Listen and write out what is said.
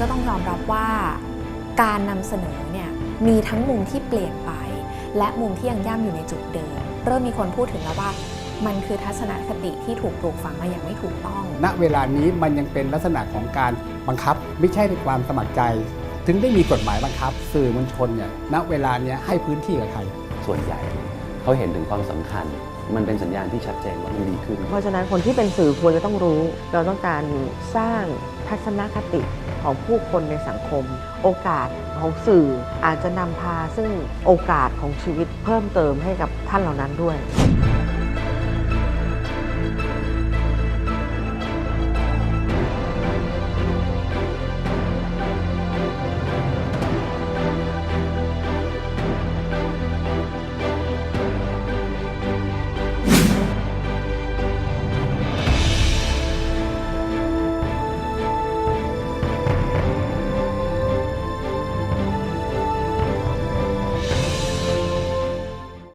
ก็ต้องยอมรับว่าการนำเสนอเนี่ยมีทั้งมุมที่เปลี่ยนไป และมุมที่ยังย่ำอยู่ในจุดเดิม เริ่มมีคนพูดถึงแล้วว่ามันคือทัศนคติที่ถูกปลูกฝังมาอย่างไม่ถูกต้อง ณ เวลานี้มันยังเป็นลักษณะของการบังคับ ไม่ใช่ในความสมัครใจ ถึงได้มีกฎหมายบังคับ สื่อมวลชนเนี่ย ณ เวลานี้ให้พื้นที่กับใคร ส่วนใหญ่ เขาเห็นถึงความสำคัญ มันเป็นสัญญาณที่ชัดเจนว่ามันดีขึ้น เพราะฉะนั้นคนที่เป็นสื่อควรจะต้องรู้ เราต้องการสร้างทัศนคติของผู้คนในสังคม โอกาสของสื่ออาจจะนำพาซึ่งโอกาสของชีวิตเพิ่มเติมให้กับท่านเหล่านั้นด้วย